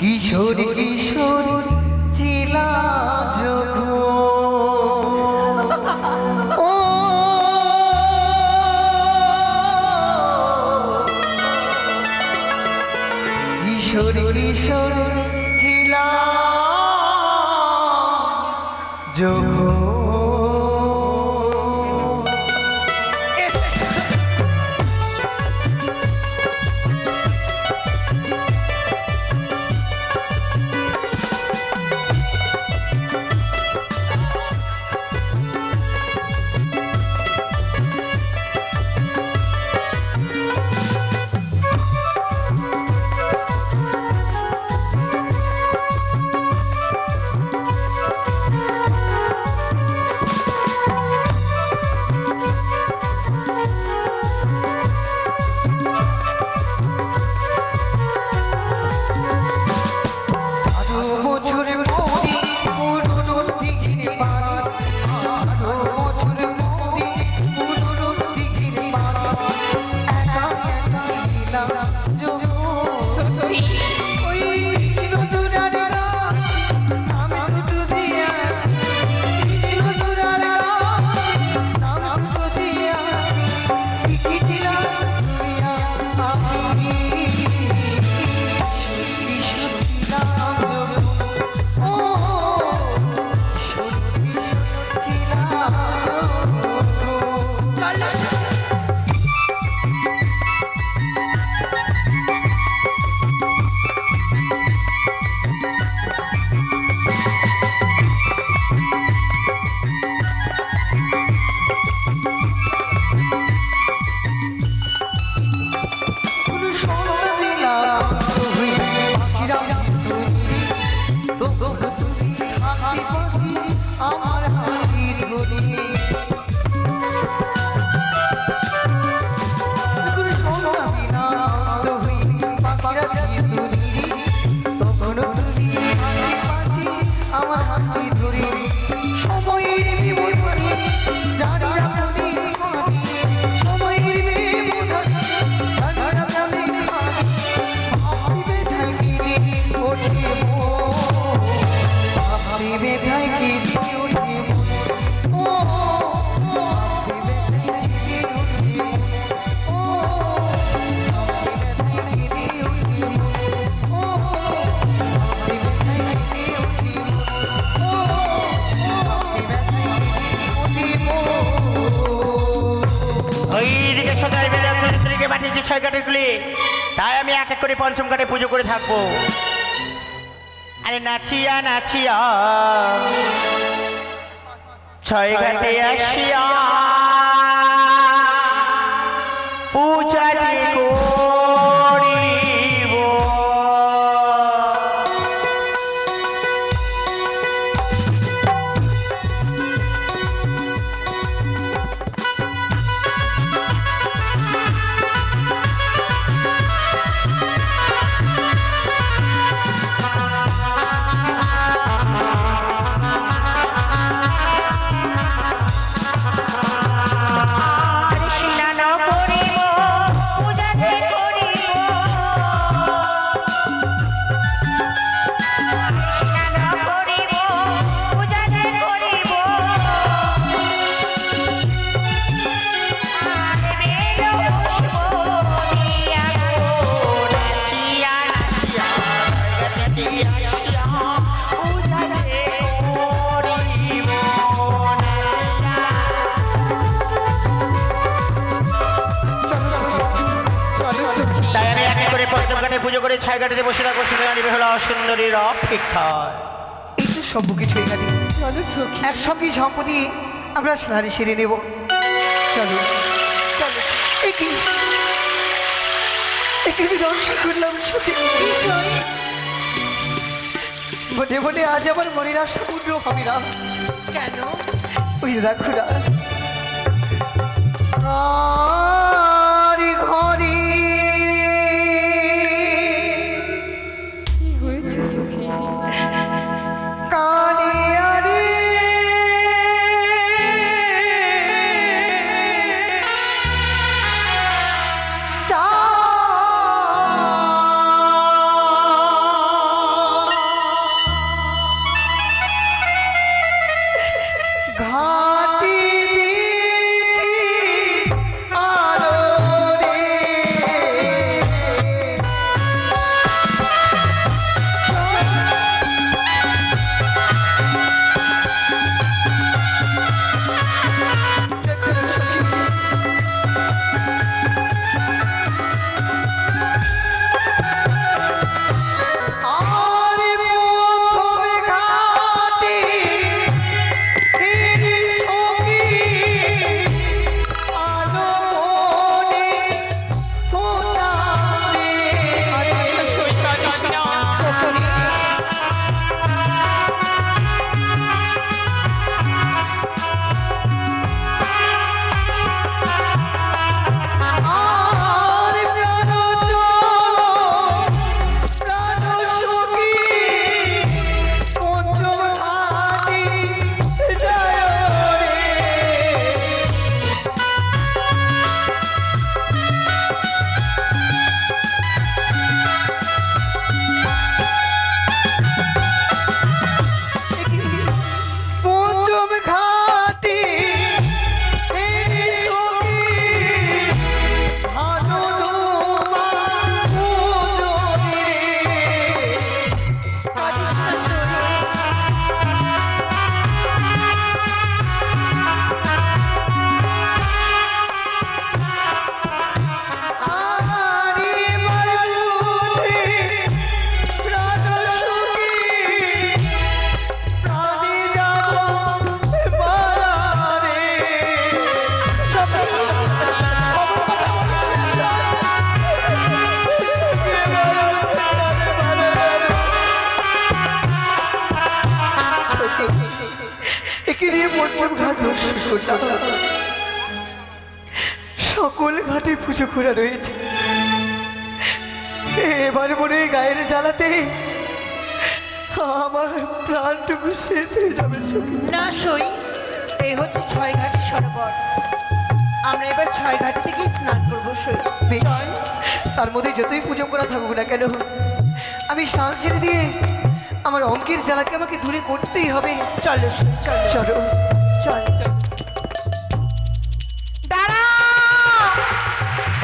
কিশোর কিশোর চিলা ছয় কাঠের কুলি। তাই আমি এক এক করে পঞ্চম কাঠে পুজো করে থাকব। আরে নাচিয়া নাচিয়া। ছয় ঘাটে আসিয়া। আমি এক এক করে পঞ্চম ঘাটে পুজো করে ছয় ঘাটে বসে থাকব সুন্দর আনিবে হলো সুন্দরীর অপেক্ষায় এই তো সব কিছু গেছে একসঙ্গে সম্পত্তি আমরা স্নানে সেরে নেব। চলো চলো। একই একই দর্শন করলাম বলে বলে আজ আমার মনের আশা পূর্ণ হবে না। কেন? ওই দেখো না। সকল ঘাটে পুজো করা রয়েছে। এবার মনে গায়ের জ্বালাতে আমার প্রাণটুকু শেষ হয়ে যাবে না সই এই হচ্ছে ছয় ঘাটি সরোবর। আমরা এবার ছয় ঘাটি থেকেই স্নান করব সই। তার মধ্যে যতই পুজো করা থাকুক না কেন আমি স্নান সেরে দিয়ে আমার অঙ্কের জ্বালাকে আমাকে দূরে করতেই হবে। চলো চলো। চলো। চল চল।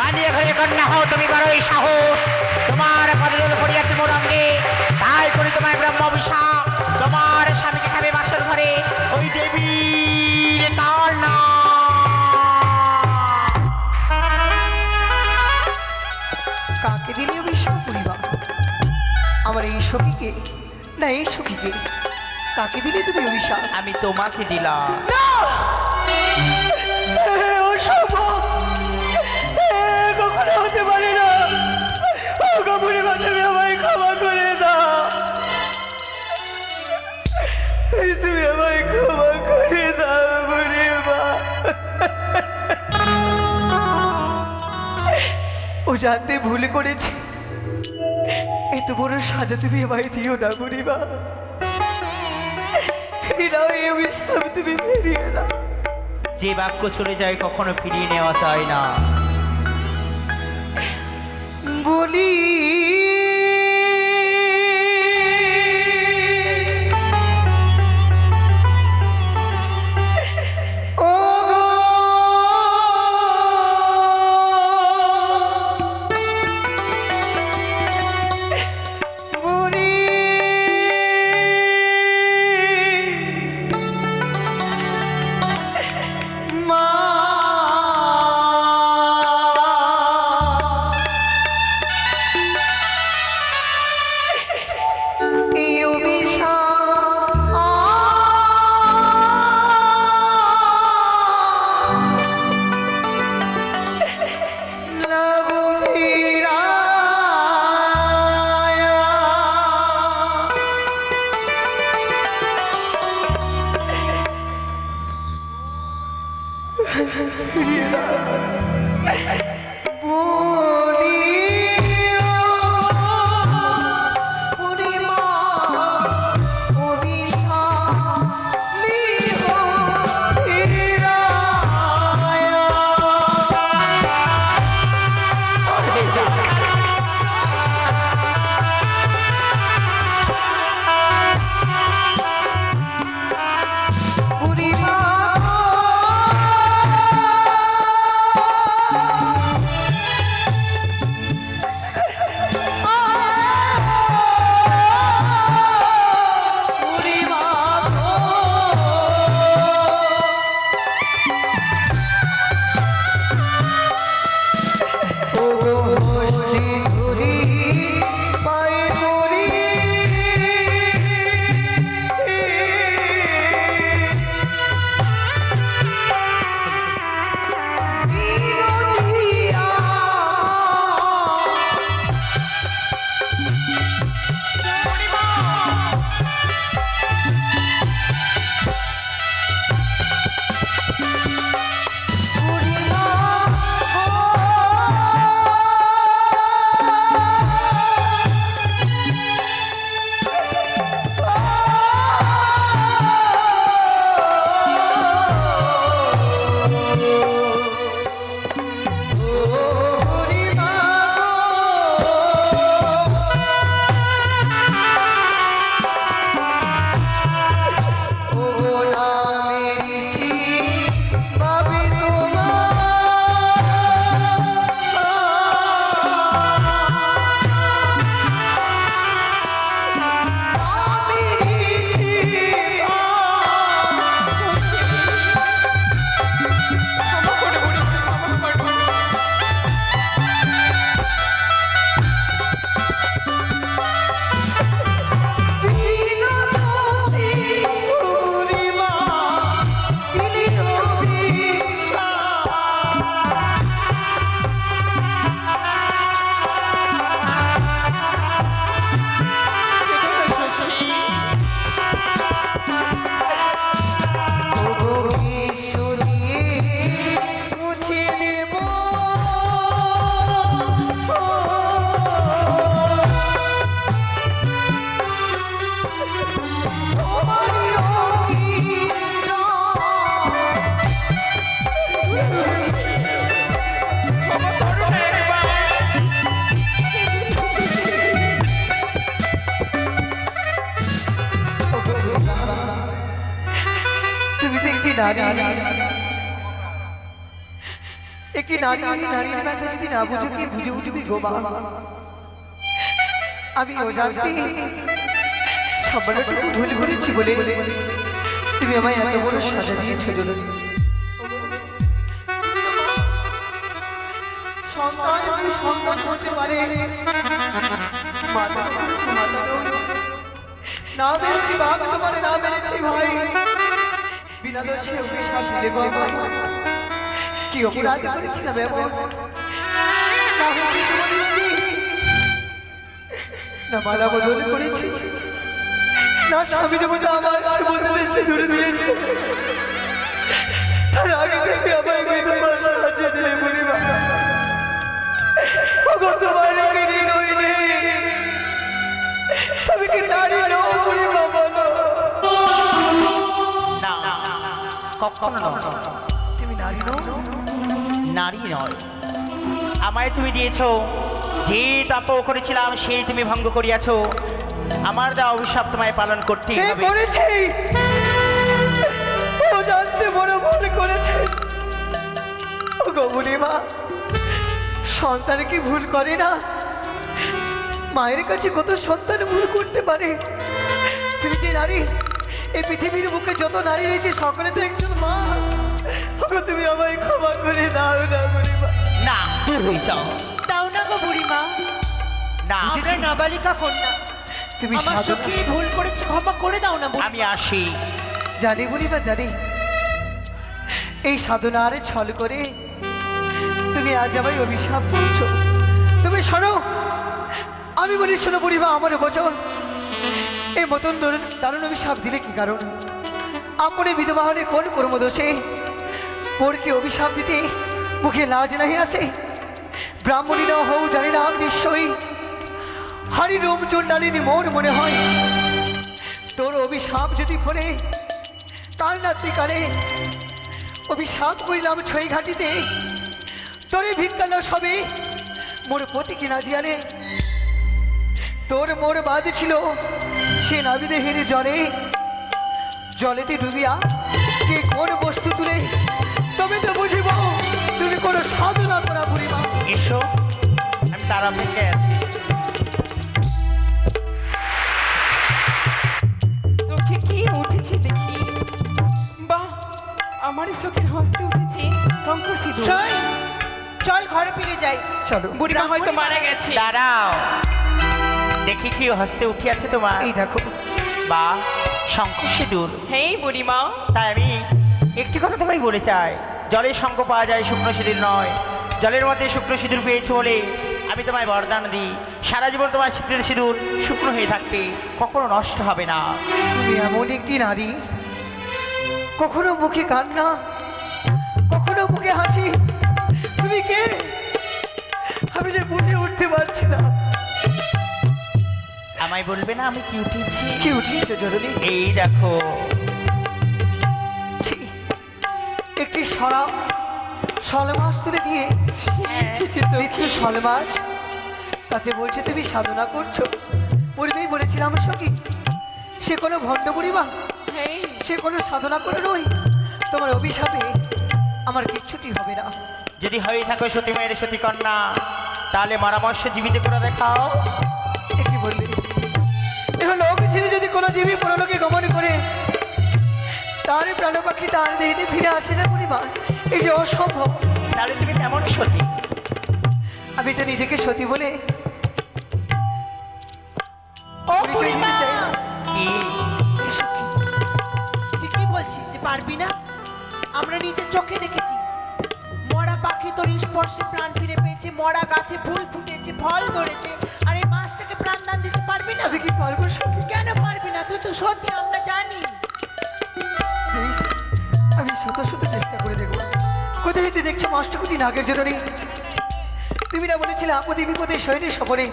বানিয়ে ঘরে কন্যা হও তুমি বড়ই সাহস। তোমার পদদল পড়িয়াছে মোর অঙ্গে। তাই করি ব্রহ্ম অভিশাপ। তোমার স্বামীকে খাবে বাসর ঘরে। ওই দেবীর তার কাকে দিলে অভিশাপ করিবা আমার এই সখীকে না এই সখীকে? কাকে দিলে তুমি অভিশাপ? আমি তোমাকে দিলাম। জানতে ভুল করেছি। এত বড় সাজা তুমি আমায় দিও না গরিবা এই অভিশাপ তুমি ফিরিয়ে না যে বাক্য চলে যায় কখনো ফিরিয়ে নেওয়া যায় না। বলি নারী নারীর গো মা আমি অজান্তে সম্মানটুকু ভুল করেছি বলে তুমি আমায় এত বড় সাজা দিয়েছ সন্তান না মেরেছি বাপ ভাই বিনা দোষে অভিশাপ দিলে। কি অপরাধ করেছিলাম এমন না মালা বদল করেছি না স্বামীর মতো আমার সুবদলে সে ধরে দিয়েছে তার আগে থেকে আমায় বিধবা সাজিয়ে দিলে বলি বাবা ওগো তোমার আগে হৃদয় নেই তুমি কি নারী নও বলি বাবা না কখনো নারী নয়। আমায় তুমি দিয়েছ যে তাপ করেছিলাম সেই তুমি ভঙ্গ করিয়াছ। আমার দেওয়া অভিশাপ তোমায় পালন করতেই কে হবে। করেছে! ও জানতে বড় ভুল করেছে। ও গবুলি মা সন্তান কি ভুল করে না? মায়ের কাছে কত সন্তান ভুল করতে পারে? তুমি কি নারী এই পৃথিবীর বুকে যত নারী রয়েছে সকলে তো একজন তুমি আমায় ক্ষমা করে দাও না বুড়ি মা না দূর হয়ে যাও। তাও না গো বুড়িমা। না। আমরা নাবালিকা কন্যা। তুমি আমার সাধনা সখী ভুল করেছে ক্ষমা করে দাও না বুড়ি আমি আসি। জানি বলি বা জানি। এই সাধনার ছল করে তুমি আজ আমায় অভিশাপ করছ। তুমি শোনো আমি বলি শোনো বুড়িমা আমার বচন। এই মতন দারুণ দারুণ অভিশাপ দিলে কি কারণ? আপনি বিধবা হলে কোন কর্মদোষে পরকে অভিশাপ দিতে মুখে লাজ নাহি আসে? ব্রাহ্মণী না হও, জানি না, নিশ্চয়ই। হারি রোম চন্ডালিনী মোর মনে হয়, তোর অভিশাপ যদি ফোরে কাল রাত্রিকালে অভিশাপ করিলাম ছয় ঘাটিতে। তোরে ভিক্ষাল সবে, মোর পতি কিনা জিয়ালে তোর মোর বাদ ছিল, সে নাবিদেহের জলে। জলেতে ডুবিয়া কে কোন বস্তু তুলে তবে তো বুঝিব তুমি কোনো সাধনা করা বুড়িমা। এসো আমি তার অপেক্ষায় আছি। চোখে কি উঠেছে দেখি? বাহ আমার চোখের হস্তে উঠেছে শঙ্কর সিঁদুর চল ঘরে ফিরে যাই। চলো বুড়িমা হয়তো মারা গেছে। দাঁড়াও। দেখি কি হস্তে উঠিয়াছে তোমার। এই দেখো। বা শঙ্খ সিঁদুর হ্যাঁ বুড়িমা। তাই আমি একটি কথা তোমায় বলে চাই। জলে শঙ্খ পাওয়া যায় শুকনো সিঁদুর নয়। জলের মধ্যে শুকনো সিঁদুর পেয়েছ বলে আমি তোমায় বরদান দিই। সারা জীবন তোমার সিঁদুরের সিঁদুর শুকনো হয়ে থাকবে কখনো নষ্ট হবে না। তুমি এমন একটি নারী কখনো মুখে কান্না কখনো মুখে হাসি। তুমি কে? আমি যে বুঝে উঠতে পারছি না। আমায় বলবে না আমি কি উঠেছি? কি উঠিয়েছো জরুরি এই দেখো একটি সরা সল মাছ তুলে দিয়ে ছি, ছি, নিত্য সল মাছ। তাতে বলছে তুমি সাধনা করছ। পূর্বেই বলেছিলাম সখী সে কোনো ভণ্ড পরিবার হ্যাঁ সে কোনো সাধনা করে নই তোমার অভিশাপে আমার কিচ্ছুটি হবে না। যদি হয়ে থাকো সতী মায়ের সতী কন্যা তাহলে পরামর্শ জীবিত করে দেখাও। এ কি বলবে? এখন লোক ছেড়ে যদি কোনো জীবী পরলোকে গমন করে তার প্রাণ পাখি তার দেহিতে ফিরে আসে না পরিবার? এই যে অসম্ভব। তাহলে তুমি কেমন সতী। আমি তো নিজেকে সতী বলে কি? বলছিস যে পারবি না? আমরা নিজের চোখে দেখেছি। মরা পাখি তোর স্পর্শে প্রাণ ফিরে পেয়েছে মরা গাছে ফুল ফুটেছে ফল ধরেছে আর এই মাছটাকে প্রাণ দান দিতে পারবি না? আমি কি পারব কেন পারবি না? তুই তো সত্যি আমরা হইতে দেখছ অষ্টকোটি নাগের জননী তুমি না বলেছিলে আপদে বিপদে শয়নে সফরে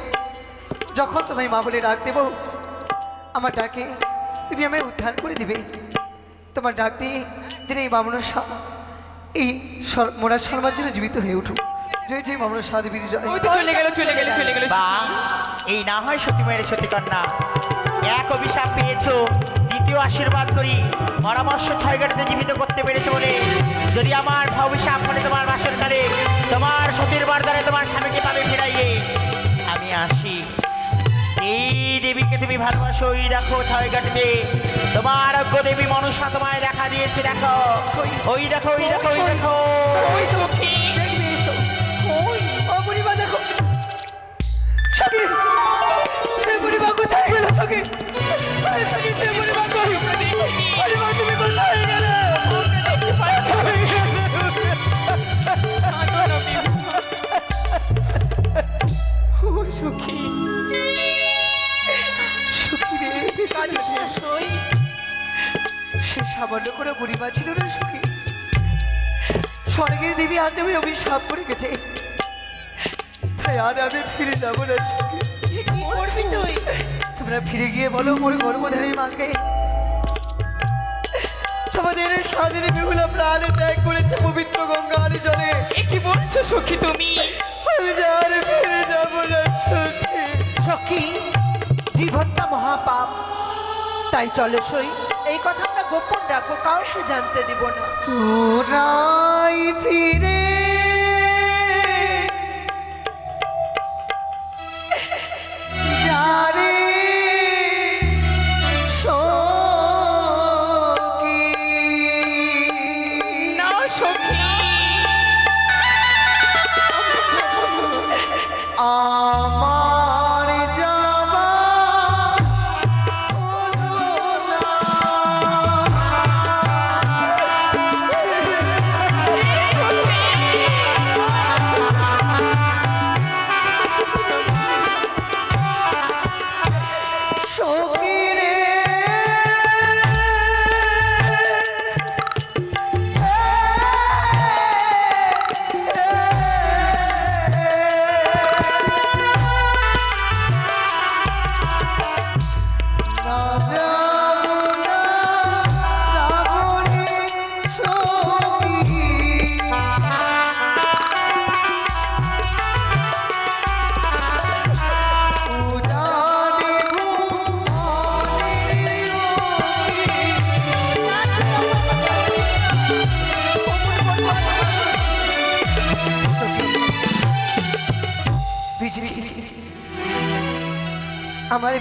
যখন তোমায় মা বলে ডাক দেবো আমার ডাকে তুমি আমায় উদ্ধার করে দিবে। তোমার ডাক দিয়ে যেন এই বামন এই সর- মোরা শর্মার জন্য জীবিত হয়ে উঠুক। জয় জয় বামন শাহ দেবীর জয় চলে গেল চলে গেল চলে গেল। বা এই না হয় সতী মায়ের সতী কন্যা। এক অভিশাপ পেয়েছ দ্বিতীয় আশীর্বাদ করি। পরামর্শ ছয়গাটিতে জীবিত করতে পেরেছে বলে যদি আমার ভবিষ্যৎ করে তোমার বাসর কালে, তোমার সতীর বারদারে তোমার স্বামীকে পাবে ফেরাইয়ে, আমি আসি। এই দেবীকে তুমি ভালোবাসো ওই দেখো ছয়গাটিতে তোমার অজ্ঞ দেবী মনুষা তোমায় দেখা দিয়েছে, দেখো। ওই দেখো ওই দেখো ওই দেখো। ওই সখী সখী? সখী সখী সামান্য করে বুড়িমা ছিল না সখী স্বর্গের দেবী আজ আমি অভিশাপ করে গেছে তাই আর আমি ফিরে যাব না সখী তোমরা ফিরে গিয়ে বলো মোর গর্ভধারীর মাকে তোমাদের স্বাধীন বিহুলা প্রাণে ত্যাগ করেছে পবিত্র গঙ্গার জলে। কি বলছো সখী তুমি? আমি যে আর ফিরে যাব না সখী। সখী মহাপাপ। তাই চলো সই। এই কথা আমরা গোপন রাখব কাউকে জানতে দিব না। তোরাই ফিরে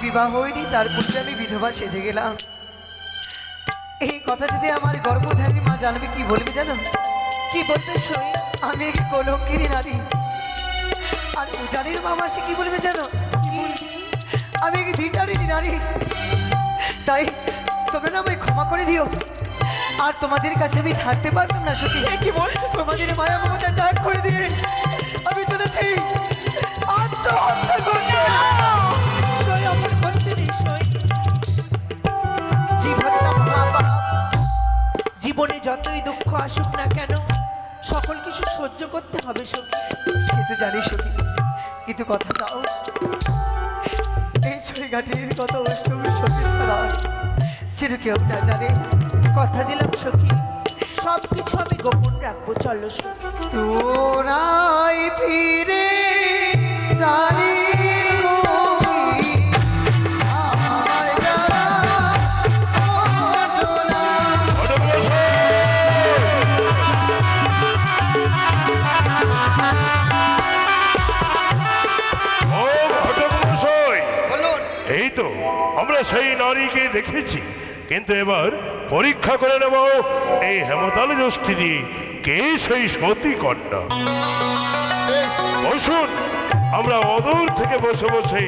বিবাহ হয়নি তার পূর্বে আমি বিধবা সেজে গেলাম। এই কথা যদি আমার গর্ভধারী মা জানবে কি বলবে জানো? কি বলতে সই? আমি এক কলঙ্কিনী নারী। আর উজানির মা মাসে কি বলবে জানো? আমি এক দ্বিচারিণী নারী। তাই তোমরা না আমায় ক্ষমা করে দিও। আর তোমাদের কাছে আমি থাকতে পারলাম না সত্যি কি বলছো তোমাদের মায়া মমতা ত্যাগ করে দিয়ে আমি চলেছি। আত্মহত্যা করতে। জীবনে যতই দুঃখ আসুক না কেন, সকল কিছু সহ্য করতে হবে সে তো জানি সখী, কিন্তু কথা দাও। এই ছয়ঘাটির কত অষ্টমী সখী ছাড়া যেন কেউ না জানে। কথা দিলাম সখী সব কিছু আমি গোপন রাখব, চলো সখী। তোরাই ফিরে, জানি সেই নারীকে দেখেছি। কিন্তু এবার পরীক্ষা করে নেব এই হেমতাল যষ্টি কে সেই সতী কন্যা। বসুন, আমরা অদূর থেকে বসে বসে